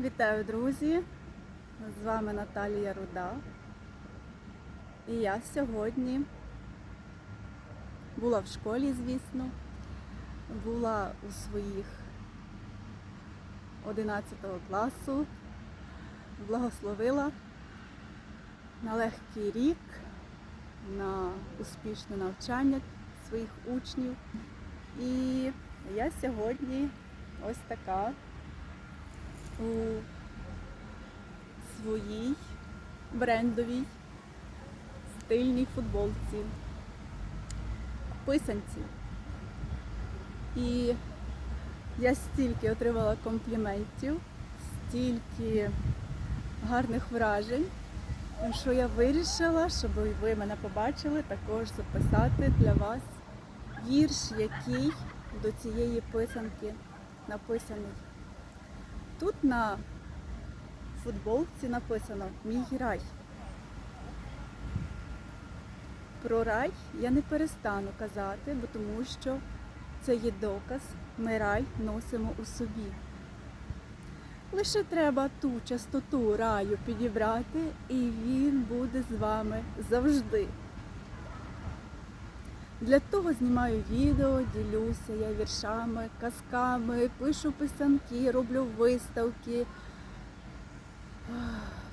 Вітаю, друзі! З вами Наталія Руда. І я сьогодні була в школі, звісно, була у своїх 11 класу, благословила на легкий рік, на успішне навчання своїх учнів. І я сьогодні ось така у своїй брендовій стильній футболці, писанці. І я стільки отримала компліментів, стільки гарних вражень, що я вирішила, щоб ви мене побачили, також записати для вас вірш, який до цієї писанки написаний. Тут на футболці написано Мій рай. Про рай я не перестану казати, бо тому що це є доказ, ми рай носимо у собі. Лише треба ту частоту раю підібрати, і він буде з вами завжди. Для того знімаю відео, ділюся я віршами, казками, пишу писанки, роблю виставки,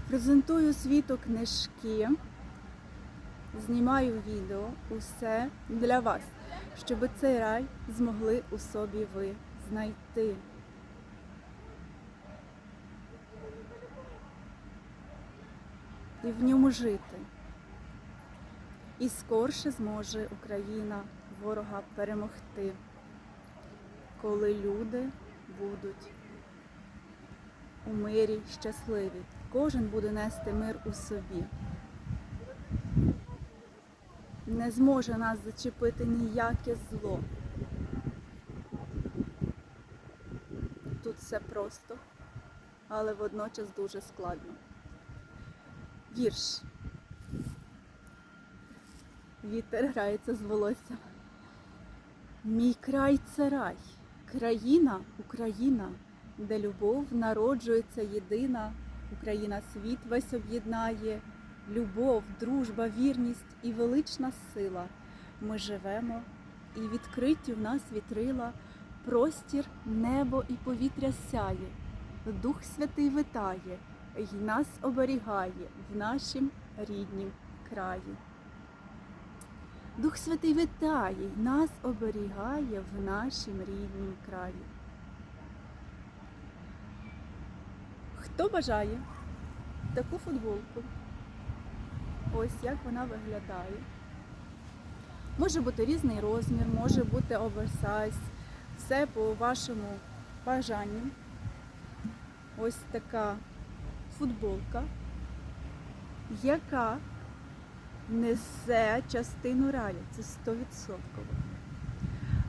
презентую світу книжки, знімаю відео, усе для вас, щоб цей рай змогли у собі ви знайти. І в ньому жити. І скорше зможе Україна ворога перемогти, коли люди будуть у мирі щасливі. Кожен буде нести мир у собі. Не зможе нас зачепити ніяке зло. Тут все просто, але водночас дуже складно. Вірш. Вітер грається з волоссям. Мій край це рай, країна Україна, де любов народжується єдина, Україна світ весь об'єднає, любов, дружба, вірність і велична сила. Ми живемо, і відкриті в нас вітрила, простір, небо і повітря сяє, Дух Святий витає, й нас оберігає в нашім ріднім краї. Дух Святий витає нас оберігає в нашім ріднім краї. Хто бажає таку футболку? Ось як вона виглядає. Може бути різний розмір, може бути оверсайз. Все по вашому бажанню. Ось така футболка, яка несе частину раю, це 100%.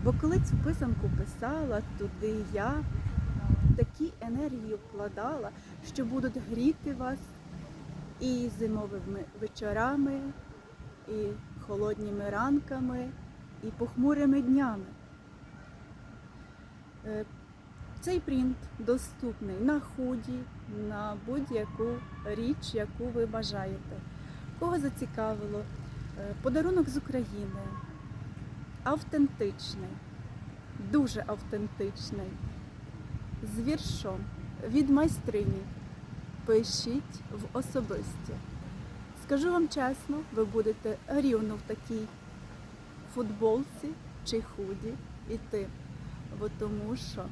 Бо коли цю писанку писала, туди я такі енергії вкладала, що будуть гріти вас і зимовими вечорами, і холодніми ранками, і похмурими днями. Е, Цей принт доступний на худі, на будь-яку річ, яку ви бажаєте. Кого зацікавило? Е, Подарунок з України. Автентичний, дуже автентичний. З віршом від майстрині. Пишіть в особисті. Скажу вам чесно, ви будете рівно в такій футболці чи худі іти. Бо тому що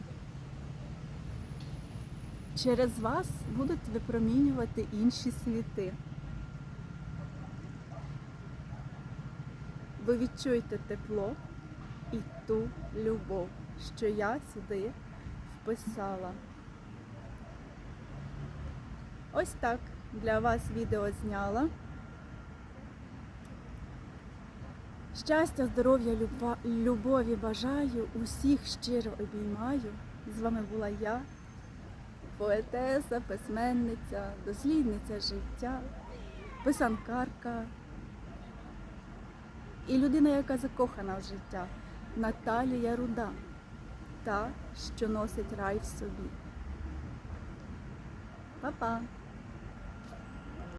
через вас будуть випромінювати інші світи. Ви відчуєте тепло і ту любов, що я сюди вписала. Ось так для вас відео зняла. Щастя, здоров'я, любові бажаю, усіх щиро обіймаю. З вами була я, поетеса, письменниця, дослідниця життя, писанкарка і людина, яка закохана в життя, Наталія Руда, та, що носить рай в собі. Па-па!